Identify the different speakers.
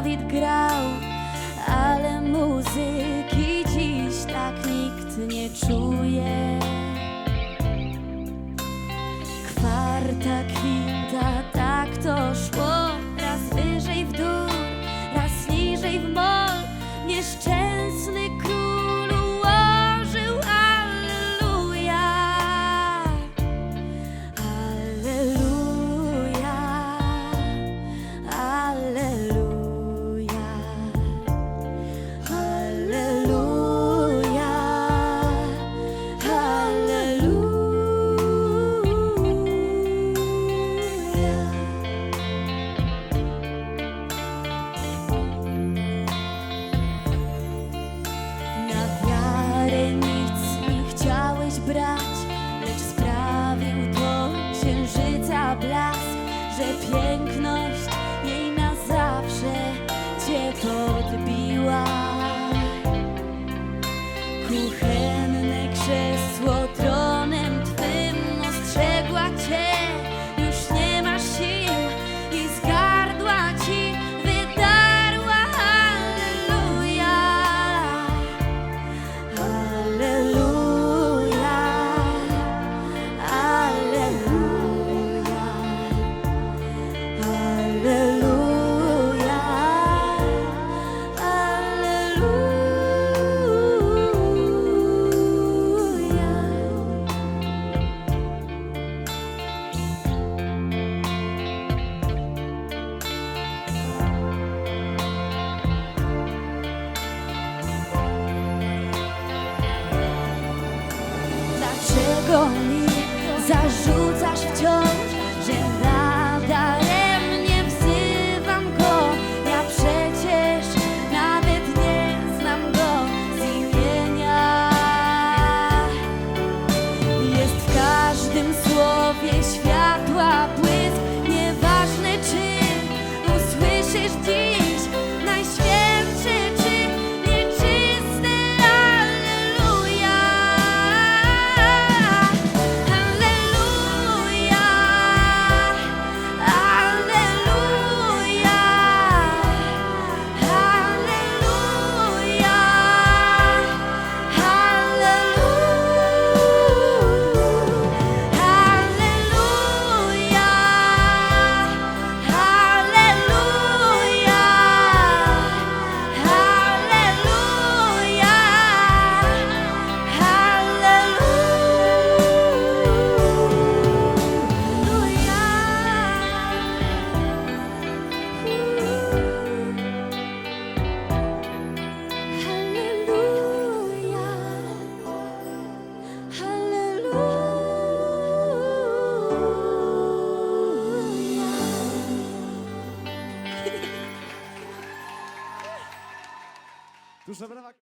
Speaker 1: Dawid grał, ale muzyki dziś tak nikt nie czuje. piękność jej na zawsze cię podbiła. Kuchy wciąż, że nadaremnie wzywam go. Ja przecież nawet nie znam go z imienia. Jest w każdym słowie świat.
Speaker 2: Kusura bak.